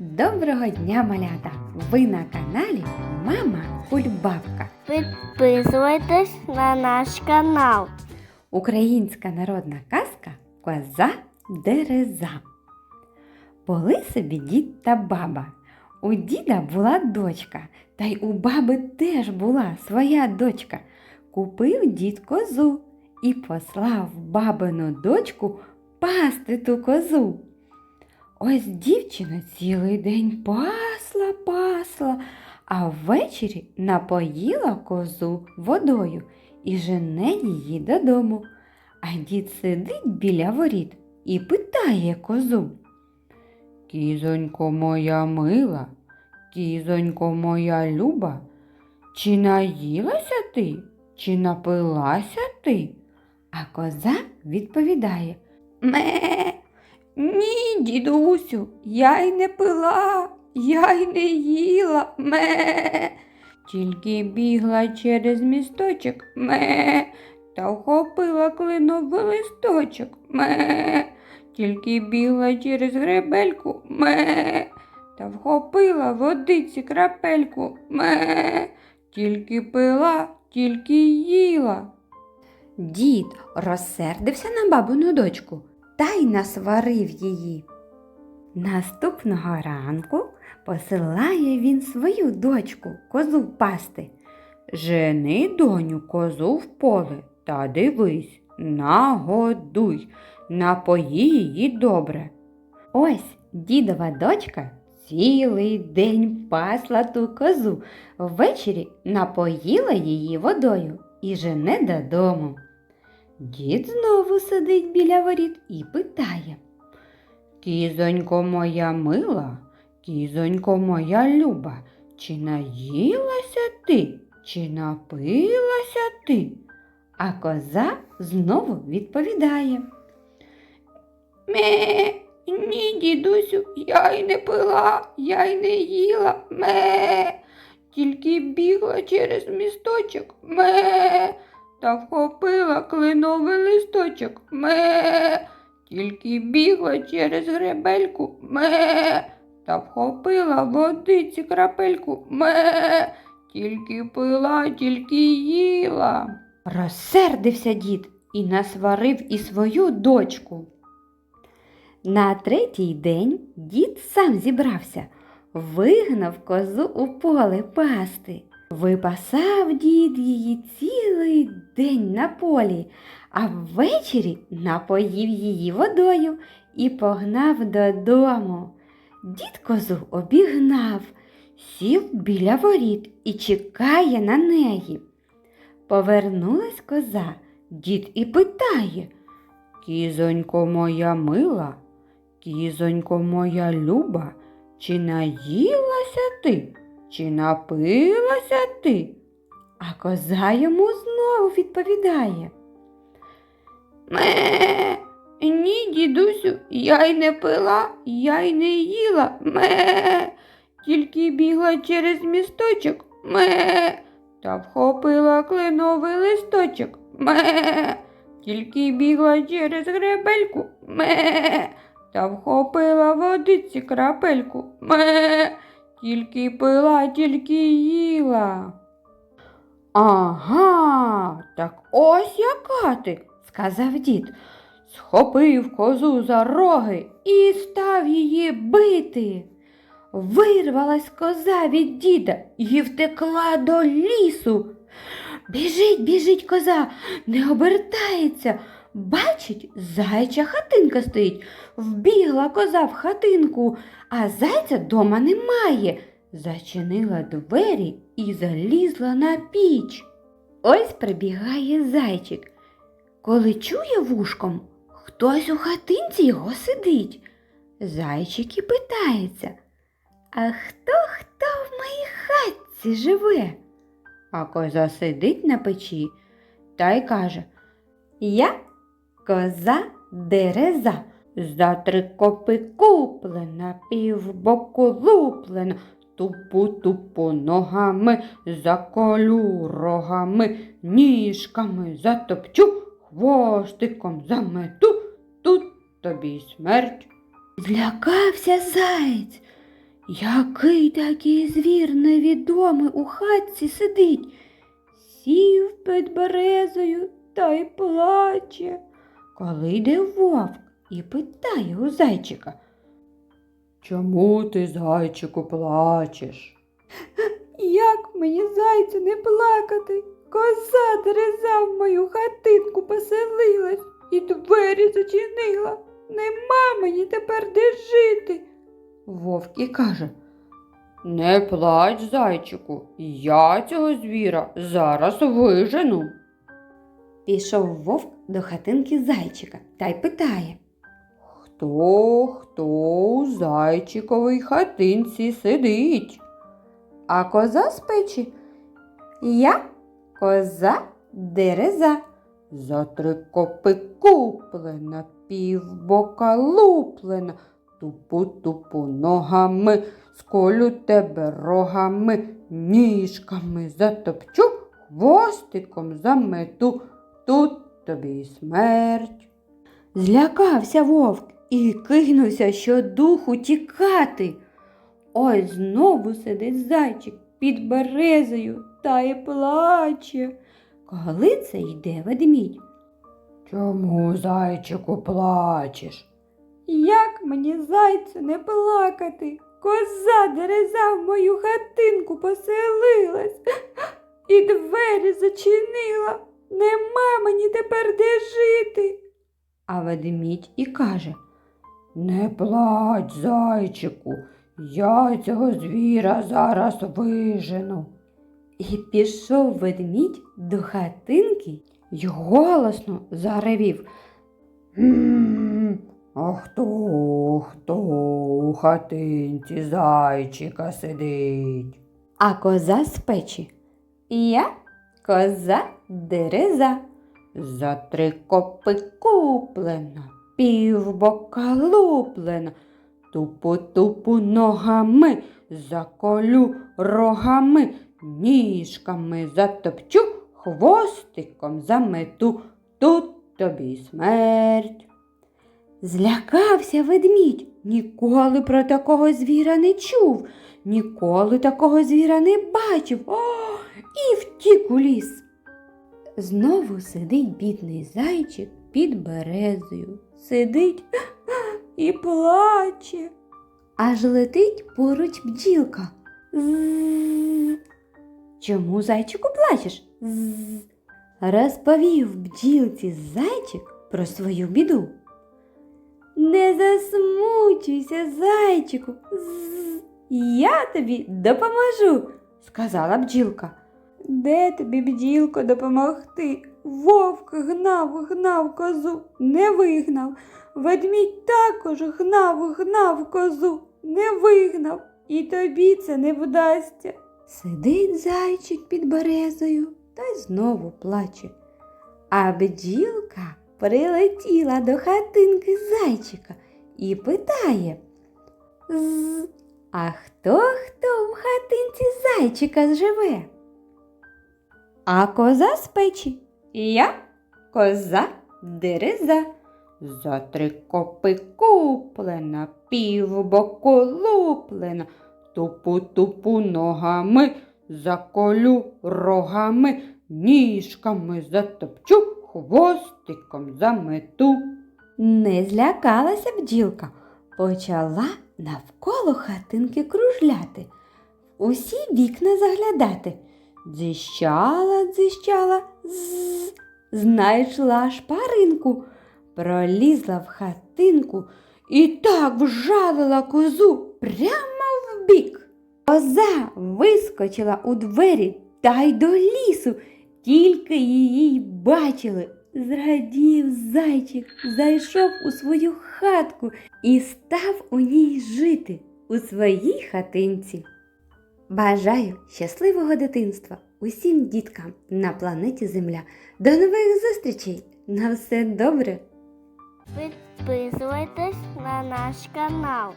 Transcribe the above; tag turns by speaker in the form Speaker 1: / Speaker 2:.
Speaker 1: Доброго дня, малята! Ви на каналі Мама Кульбабка.
Speaker 2: Підписуйтесь на наш канал.
Speaker 1: Українська народна казка Коза Дереза. Були собі дід та баба. У діда була дочка, та й у баби теж була своя дочка. Купив дід козу і послав бабину дочку пасти ту козу. Ось дівчина цілий день пасла, пасла, а ввечері напоїла козу водою і жене її додому. А дід сидить біля воріт і питає козу. Кізонько моя мила, кізонько моя люба, чи наїлася ти, чи напилася ти? А коза відповідає Ме. Ні, дідусю, я й не пила, я й не їла ме. Тільки бігла через місточок ме, та вхопила кленовий листочок ме. Тільки бігла через гребельку ме, та вхопила водиці крапельку ме. Тільки пила, тільки їла. Дід розсердився на бабину дочку та й насварив її. Наступного ранку посилає він свою дочку козу пасти. Жени доню козу в поле та дивись, нагодуй, напої її добре. Ось дідова дочка цілий день пасла ту козу, ввечері напоїла її водою і жене додому. Дід знову сидить біля воріт і питає. Кізонько моя мила, кізонько моя люба, чи наїлася ти, чи напилася ти? А коза знову відповідає. Ме, ні, дідусю, я й не пила, я й не їла, ме, тільки бігла через місточок, ме, та вхопила кленовий листочок, ме, тільки бігла через гребельку, ме, та вхопила водиці крапельку, ме, тільки пила, тільки їла. Розсердився дід і насварив і свою дочку. На третій день дід сам зібрався, вигнав козу у поле пасти. Випасав дід її цілий день на полі, а ввечері напоїв її водою і погнав додому. Дід козу обігнав, сів біля воріт і чекає на неї. Повернулась коза, дід і питає Кізонько моя мила, кізонько моя люба, чи наїлася ти, чи напилася ти? А коза йому знову відповідає. Ме, ні, дідусю, я й не пила, я й не їла, ме, тільки бігла через місточок, ме, та вхопила кленовий листочок, ме, тільки бігла через гребельку, ме, та вхопила водиці крапельку, ме, тільки пила, тільки їла. Ага, так ось яка ти, сказав дід. Схопив козу за роги і став її бити. Вирвалась коза від діда і втекла до лісу. Біжить, біжить коза, не обертається. Бачить, зайча хатинка стоїть. Вбігла коза в хатинку, а зайця дома немає. Зачинила двері і залізла на піч. Ось прибігає зайчик. Коли чує вушком, хтось у хатинці його сидить. Зайчик і питається, а хто хто в моїй хатці живе? А коза сидить на печі та й каже Я коза дереза, за три копи куплена, півбоку луплена, тупу тупу ногами, заколю рогами, ніжками затопчу, хвостиком замету, тут тобі й смерть. Злякався заєць Який такий звір невідомий у хатці сидить, сів під березою та й плаче. Коли йде вовк і питає у зайчика. Чому ти, зайчику, плачеш? Як мені, зайцю, не плакати? Коза дереза в мою хатинку поселилась і двері зачинила. Нема мені тепер де жити. Вовк і каже. Не плач, зайчику, я цього звіра зараз вижену. Пішов вовк до хатинки зайчика та й питає. Хто, хто у зайчиковій хатинці сидить? А коза з печі? Я коза дереза. За три копи куплена, півбока луплена, тупу-тупу ногами, сколю тебе рогами, ніжками затопчу, хвостиком замету, тут тобі й смерть. Злякався вовк і кинувся щодуху тікати. Ось знову сидить зайчик під березою та й плаче. Коли це йде ведмідь? Чому, зайчику, плачеш? Як мені, зайцю, не плакати? Коза дереза в мою хатинку поселилась і двері зачинила. Нема мені тепер де жити. А ведмідь і каже Не плач, зайчику, я цього звіра зараз вижену. І пішов ведмідь до хатинки й голосно заревів. «М, А хто, хто у хатинці зайчика сидить? А коза з печі. Я коза дереза. За три копи куплена, півбока луплена, тупу-тупу ногами, заколю рогами, ніжками затопчу, хвостиком замету, тут тобі смерть. Злякався ведмідь, ніколи про такого звіра не чув, ніколи такого звіра не бачив. О, і втік у ліс. Знову сидить бідний зайчик під березою, сидить і плаче. Аж летить поруч бджілка. Чому зайчику плачеш? Розповів бджілці зайчик про свою біду. Не засмучуйся, зайчику. Я тобі допоможу, сказала бджілка. Де тобі, бджілко, допомогти? Вовк гнав, гнав козу, не вигнав. Ведмідь також гнав, гнав козу, не вигнав, і тобі це не вдасться. Сидить зайчик під березою та й знову плаче. А бджілка прилетіла до хатинки зайчика і питає. «З, А хто хто в хатинці зайчика живе? А коза з печі. Я коза дереза. За три копи куплена, півбоку луплена, тупу-тупу ногами, заколю рогами, ніжками затопчу, хвостиком замету. Не злякалася бджілка, почала навколо хатинки кружляти, усі вікна заглядати. Дзищала, дзищала, з, знайшла шпаринку, пролізла в хатинку і так вжалила козу прямо в бік. Коза вискочила у двері та й до лісу, тільки її й бачили. Зрадів зайчик, зайшов у свою хатку і став у ній жити у своїй хатинці. Бажаю щасливого дитинства усім діткам на планеті Земля. До нових зустрічей! На все добре!
Speaker 2: Підписуйтесь на наш канал.